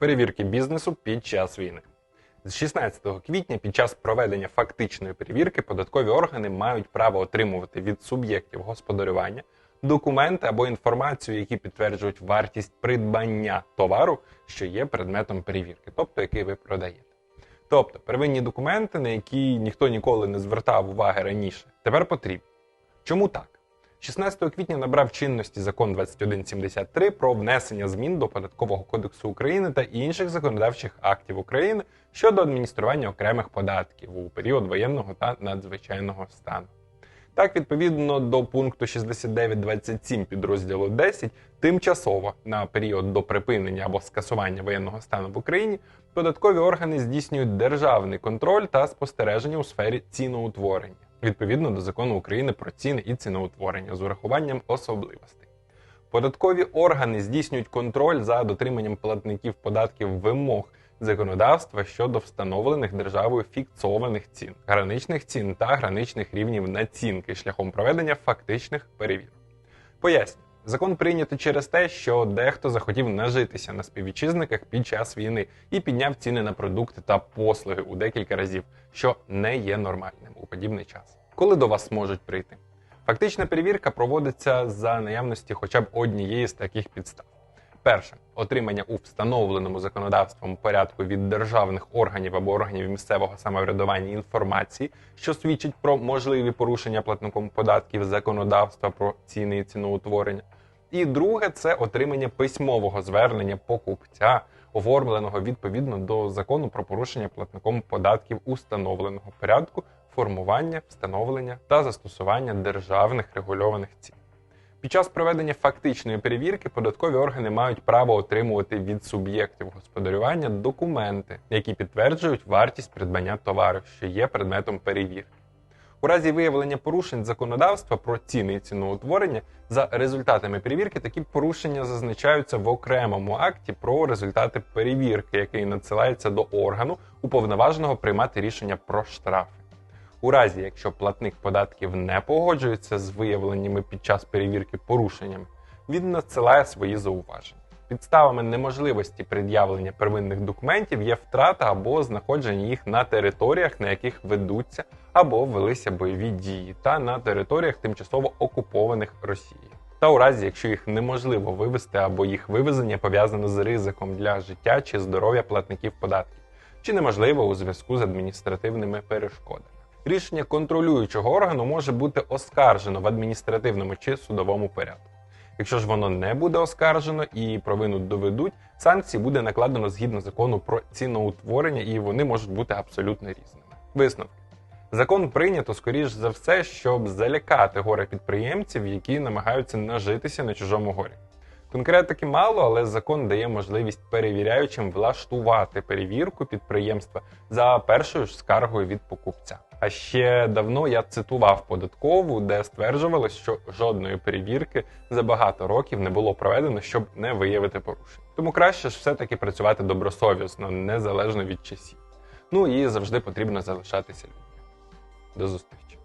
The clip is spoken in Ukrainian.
Перевірки бізнесу під час війни. З 16 квітня під час проведення фактичної перевірки податкові органи мають право отримувати від суб'єктів господарювання документи або інформацію, які підтверджують вартість придбання товару, що є предметом перевірки, тобто який ви продаєте. Тобто первинні документи, на які ніхто ніколи не звертав уваги раніше, тепер потрібні. Чому так? 16 квітня набрав чинності закон 2173 про внесення змін до Податкового кодексу України та інших законодавчих актів України щодо адміністрування окремих податків у період воєнного та надзвичайного стану. Так, відповідно до пункту 69.27 підрозділу 10, тимчасово на період до припинення або скасування воєнного стану в Україні податкові органи здійснюють державний контроль та спостереження у сфері ціноутворення відповідно до закону України про ціни і ціноутворення з урахуванням особливостей. Податкові органи здійснюють контроль за дотриманням платників податків вимог законодавства щодо встановлених державою фіксованих цін, граничних цін та граничних рівнів націнки шляхом проведення фактичних перевірок. Поясню. Закон прийнято через те, що дехто захотів нажитися на співвітчизниках під час війни і підняв ціни на продукти та послуги у декілька разів, що не є нормальним у подібний час. Коли до вас можуть прийти? Фактична перевірка проводиться за наявності хоча б однієї з таких підстав. Перше отримання у встановленому законодавством порядку від державних органів або органів місцевого самоврядування інформації, що свідчить про можливі порушення платником податків законодавства про ціни і ціноутворення. І друге це отримання письмового звернення покупця, оформленого відповідно до закону про порушення платником податків установленого порядку, формування, встановлення та застосування державних регульованих цін. Під час проведення фактичної перевірки податкові органи мають право отримувати від суб'єктів господарювання документи, які підтверджують вартість придбання товарів, що є предметом перевірки. У разі виявлення порушень законодавства про ціни і ціноутворення за результатами перевірки такі порушення зазначаються в окремому акті про результати перевірки, який надсилається до органу, уповноваженого приймати рішення про штрафи. У разі, якщо платник податків не погоджується з виявленнями під час перевірки порушеннями, він надсилає свої зауваження. Підставами неможливості пред'явлення первинних документів є втрата або знаходження їх на територіях, на яких ведуться або велися бойові дії, та на територіях тимчасово окупованих Росією. Та у разі, якщо їх неможливо вивезти або їх вивезення пов'язано з ризиком для життя чи здоров'я платників податків, чи неможливо у зв'язку з адміністративними перешкодами. Рішення контролюючого органу може бути оскаржено в адміністративному чи судовому порядку. Якщо ж воно не буде оскаржено і провину доведуть, санкції буде накладено згідно закону про ціноутворення, і вони можуть бути абсолютно різними. Висновки. Закон прийнято, скоріш за все, щоб залякати горе підприємців, які намагаються нажитися на чужому горі. Конкретики мало, але закон дає можливість перевіряючим влаштувати перевірку підприємства за першою ж скаргою від покупця. А ще давно я цитував податкову, де стверджувалось, що жодної перевірки за багато років не було проведено, щоб не виявити порушень. Тому краще ж все-таки працювати добросовісно, незалежно від часів. Ну і завжди потрібно залишатися людьми. До зустрічі.